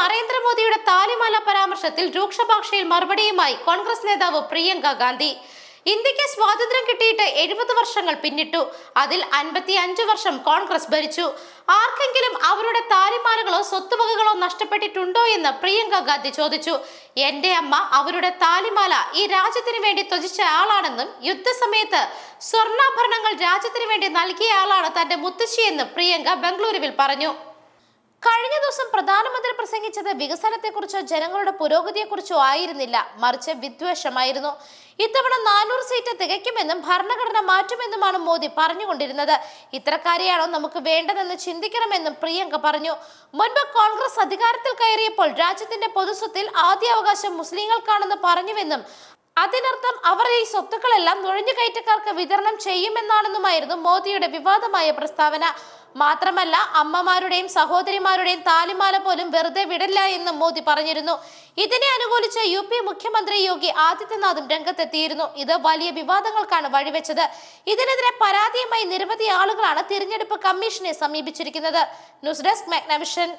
നരേന്ദ്രമോദിയുടെ താലിമാല പരാമർശത്തിൽ രൂക്ഷഭാഷയിൽ മറുപടിയുമായി കോൺഗ്രസ് നേതാവ് പ്രിയങ്ക ഗാന്ധി. ഇന്ത്യയ്ക്ക് സ്വാതന്ത്ര്യം കിട്ടിയിട്ട് എഴുപത് വർഷങ്ങൾ പിന്നിട്ടു. അതിൽ അൻപത്തി അഞ്ച് വർഷം കോൺഗ്രസ് ഭരിച്ചു. ആർക്കെങ്കിലും അവരുടെ താലിമാലകളോ സ്വത്തുവകകളോ നഷ്ടപ്പെട്ടിട്ടുണ്ടോ എന്ന് പ്രിയങ്ക ഗാന്ധി ചോദിച്ചു. എന്റെ അമ്മ അവരുടെ താലിമാല ഈ രാജ്യത്തിന് വേണ്ടി ത്യജിച്ച ആളാണെന്നും യുദ്ധസമയത്ത് സ്വർണാഭരണങ്ങൾ രാജ്യത്തിന് വേണ്ടി നൽകിയ ആളാണ് തന്റെ മുത്തശ്ശിയെന്നും പ്രിയങ്ക ബംഗളൂരുവിൽ പറഞ്ഞു. കഴിഞ്ഞ ദിവസം പ്രധാനമന്ത്രി പ്രസംഗിച്ചത് വികസനത്തെക്കുറിച്ചോ ജനങ്ങളുടെ പുരോഗതിയെക്കുറിച്ചോ ആയിരുന്നില്ല. മറിച്ച് വിദ്വേഷമായിരുന്നു. ഇത്തവണ നാനൂറ് സീറ്റ് തികയ്ക്കുമെന്നും ഭരണഘടന മാറ്റുമെന്നുമാണ് മോദി പറഞ്ഞുകൊണ്ടിരുന്നത്. ഇത്തരക്കാരെയാണോ നമുക്ക് വേണ്ടതെന്ന് ചിന്തിക്കണമെന്നും പ്രിയങ്ക പറഞ്ഞു. മുൻപ് കോൺഗ്രസ് അധികാരത്തിൽ കയറിയപ്പോൾ രാജ്യത്തിന്റെ പൊതുസ്വത്തിൽ ആദ്യ അവകാശം മുസ്ലിങ്ങൾക്കാണെന്ന് പറഞ്ഞുവെന്നും അതിനർത്ഥം അവർ ഈ സ്വത്തുക്കളെല്ലാം നുഴഞ്ഞുകയറ്റക്കാർക്ക് വിതരണം ചെയ്യുമെന്നാണെന്നുമായിരുന്നു മോദിയുടെ വിവാദമായ പ്രസ്താവന. മാത്രമല്ല അമ്മമാരുടെയും സഹോദരിമാരുടെയും താലിമാല പോലും വെറുതെ വിടില്ല എന്നും മോദി പറഞ്ഞിരുന്നു. ഇതിനെ അനുകൂലിച്ച് യു പി മുഖ്യമന്ത്രി യോഗി ആദിത്യനാഥും രംഗത്തെത്തിയിരുന്നു. ഇത് വലിയ വിവാദങ്ങൾക്കാണ് വഴിവെച്ചത്. ഇതിനെതിരെ പരാതിയുമായി നിരവധി ആളുകളാണ് തിരഞ്ഞെടുപ്പ് കമ്മീഷനെ സമീപിച്ചിരിക്കുന്നത്. News desk Magnavision.